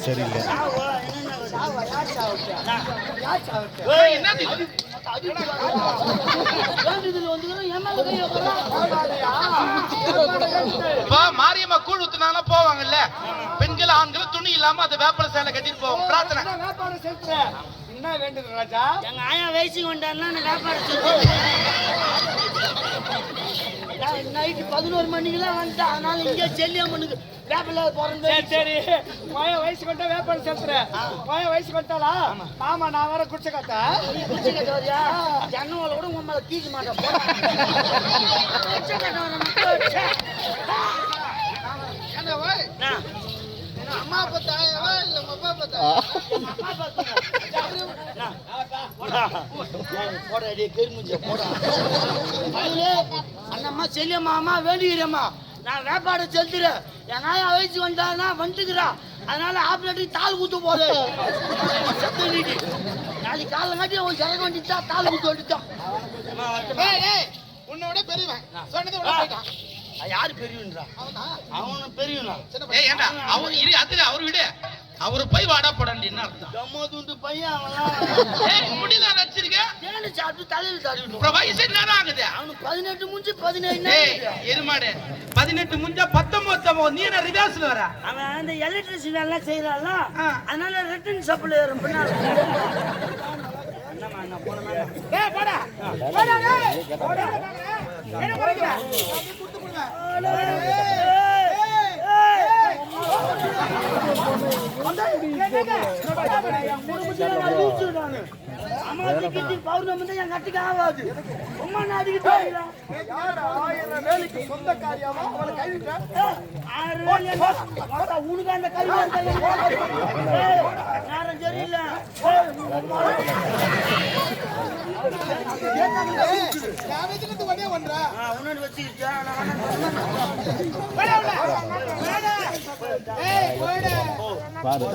சரியில்லை மாரியம்மா கூழ் ஊத்துனால போவாங்கல்ல. பெண்கள் ஆண்கள் துணி இல்லாம அந்த வேப்பல சேலை கட்டிட்டு போவோம். பிரார்த்தனை. என்ன என்ன வேண்டுது ராஜா எங்க ஆயா வயசுக்கு வந்தாருன்னா நான் வியாபாரம் நைட்டு பதினோரு மணிக்கெல்லாம் வந்துட்டேன் அதனால இங்கே செல்லியம்மனுக்கு வேப்பில பிறந்து சரி சரி. மய வயசுக்கு வந்தா வேப்பாடு செலுத்துற மய வயசுக்கு வந்தாளா ஆமா. நான் வேற குடிச்ச கத்தா கட்ட வரியா ஜன்னவளை கூட உன் மேல தீக்க மாட்டேன் போ. குச்சி கட்ட வர மக்கள், ச்சே. என்ன? அம்மா பத்தாயவா இல்ல அப்பா அப்பா பார்த்துங்க. போடா. ஏய், போடா, டேய், பெருமூஞ்சிய, போடா. அண்ணம்மா செல்லியம்மா வேண்டிக்கிறேம்மா நான் வேப்பாடு செலுத்துறேன். ஆயா வயசு வந்தான்னா வந்துக்கிறா. அதனால ஆப்ரேட்டர் தாள் குத்து போகுது நாளைக்கு காலைல காட்டி அவன் சரக்கு வந்துட்டா தாள் குத்து வந்துட்டான் உன்னோட பெரியவன். சொன்னதை விட போயிட்டான். யாரு பெரியவன்றா? அவனு? பெரியவனா? ஏண்டா அவர் இரு அது அவர் விடு. அவர் போய் வாடா போடான்னு என்ன அர்த்தம்? பையன் முடியல நடிச்சிருக்க தேனி சாப்பிட்டு தலையில் அப்புறம் வயசு என்ன ஆகுது? அவனுக்கு பதினெட்டு முடிஞ்சு பதினேழு எருமாடு பதினெட்டு முடிஞ்சா பத்தொன்பது நீ என்ன ரிவர்ஸ்ல வர? அவன் அந்த எலக்ட்ரிசிட்டி எல்லாம் செய்யறான்ல ஆ. அதனால ரிட்டர்ன் சப்ளை வரும் பின்னால. போடா என்ன பண்றீங்க என் குடும்பத்துல நான் லூசு நானு. அமாவாசை கிட்டி பௌர்ணமி தான் என் கட்டுக்கு ஆகாது. சும்மா நான் அடிக்கிட்டு போயிடலாம். யாரா அவளை கைவிட்ட என்ன? உனக்கு அந்த கல்வி நேரம் சரியில்லை. பாரு.